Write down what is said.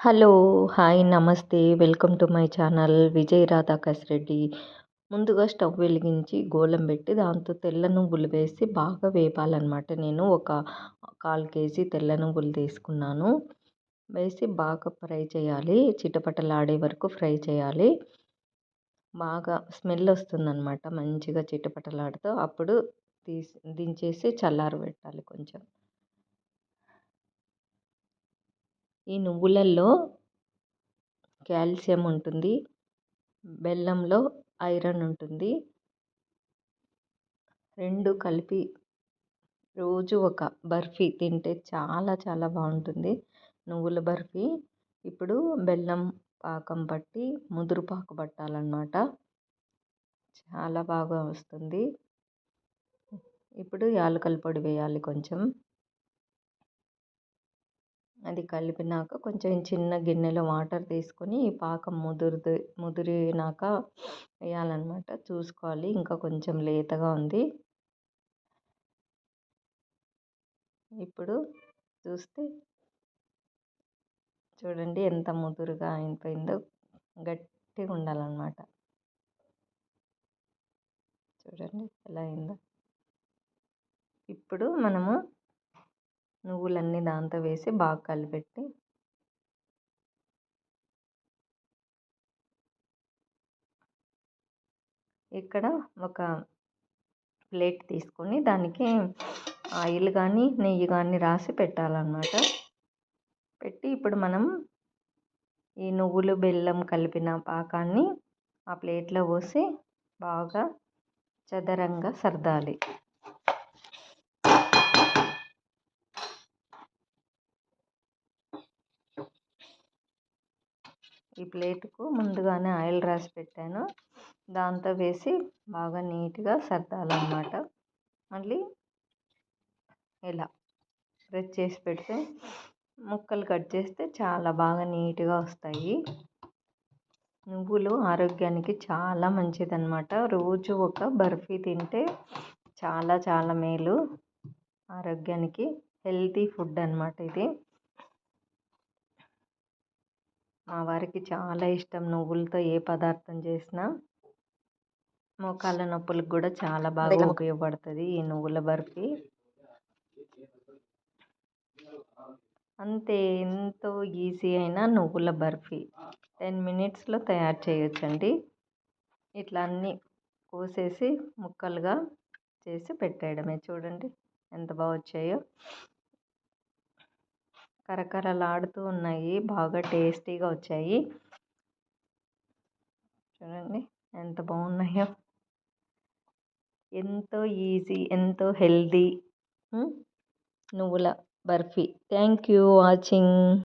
Hello hi నమస్తే. Welcome to my channel Vijay Radha Kasireddy ముందుగా stove వెలిగించి గోళం పెట్టి దాంతో తెల్ల నువ్వులు వేసి బాగా వేపాలన్నమాట. నేను ఒక కాల్ కేజీ తెల్ల నువ్వులు తీసుకున్నాను. వేసి బాగా ఫ్రై చేయాలి. చిటపటలాడే వరకు ఫ్రై చేయాలి. బాగా స్మెల్ వస్తుందన్నమాట. మంచిగా చిటపటలాడుతూ అప్పుడు తీసి దించేసి చల్లారు పెట్టాలి కొంచెం. ఈ నువ్వులల్లో క్యాల్షియం ఉంటుంది. బెల్లంలో ఐరన్ ఉంటుంది. రెండు కలిపి రోజు ఒక బర్ఫీ తింటే చాలా చాలా బాగుంటుంది. నువ్వుల బర్ఫీ ఇప్పుడు బెల్లం పాకం పట్టి ముదురు పాకు పట్టాలన్నమాట. చాలా బాగా వస్తుంది. ఇప్పుడు యాలకల పొడి వేయాలి కొంచెం. అది కలిపినాక కొంచెం చిన్న గిన్నెలో వాటర్ తీసుకొని ఈ పాకం ముదురుది ముదిరినాక వేయాలన్నమాట. చూసుకోవాలి. ఇంకా కొంచెం లేతగా ఉంది. ఇప్పుడు చూస్తే చూడండి ఎంత ముదురుగా అయిపోయిందో. గట్టిగా ఉండాలన్నమాట. చూడండి ఎలా అయిందో. ఇప్పుడు మనము నువ్వులన్నీ దాంతో వేసి బాగా కలిపెట్టి ఇక్కడ ఒక ప్లేట్ తీసుకొని దానికి ఆయిల్ కానీ నెయ్యి కానీ రాసి పెట్టాలన్నమాట. పెట్టి ఇప్పుడు మనం ఈ నువ్వులు బెల్లం కలిపిన పాకాన్ని ఆ ప్లేట్లో పోసి బాగా చదరంగా సర్దాలి. ఈ ప్లేట్కు ముందుగానే ఆయిల్ రాసి పెట్టాను. దాంతో వేసి బాగా నీట్గా సర్దాలన్నమాట. మళ్ళీ ఇలా ప్రెస్ చేసి పెడితే ముక్కలు కట్ చేస్తే చాలా బాగా నీట్గా వస్తాయి. నువ్వులు ఆరోగ్యానికి చాలా మంచిదన్నమాట. రోజు ఒక బర్ఫీ తింటే చాలా చాలా మేలు. ఆరోగ్యానికి హెల్తీ ఫుడ్ అనమాట ఇది. మా వారికి చాలా ఇష్టం. నువ్వులతో ఏ పదార్థం చేసినా మోకాళ్ళ నొప్పులకు కూడా చాలా బాగా ఉపయోగపడుతుంది ఈ నువ్వుల బర్ఫీ. అంతే ఎంతో ఈజీ అయిన నువ్వుల బర్ఫీ. టెన్ మినిట్స్లో తయారు చేయొచ్చండి. ఇట్లా అన్నీ కోసేసి ముక్కలుగా చేసి పెట్టేయడమే. చూడండి ఎంత బాగా వచ్చాయో. కరకరలాడుతూ ఉన్నాయి. బాగా టేస్టీగా వచ్చాయి. చూడండి ఎంత బాగున్నాయో. ఎంతో ఈజీ ఎంతో హెల్దీ నువ్వుల బర్ఫీ. Thank you watching.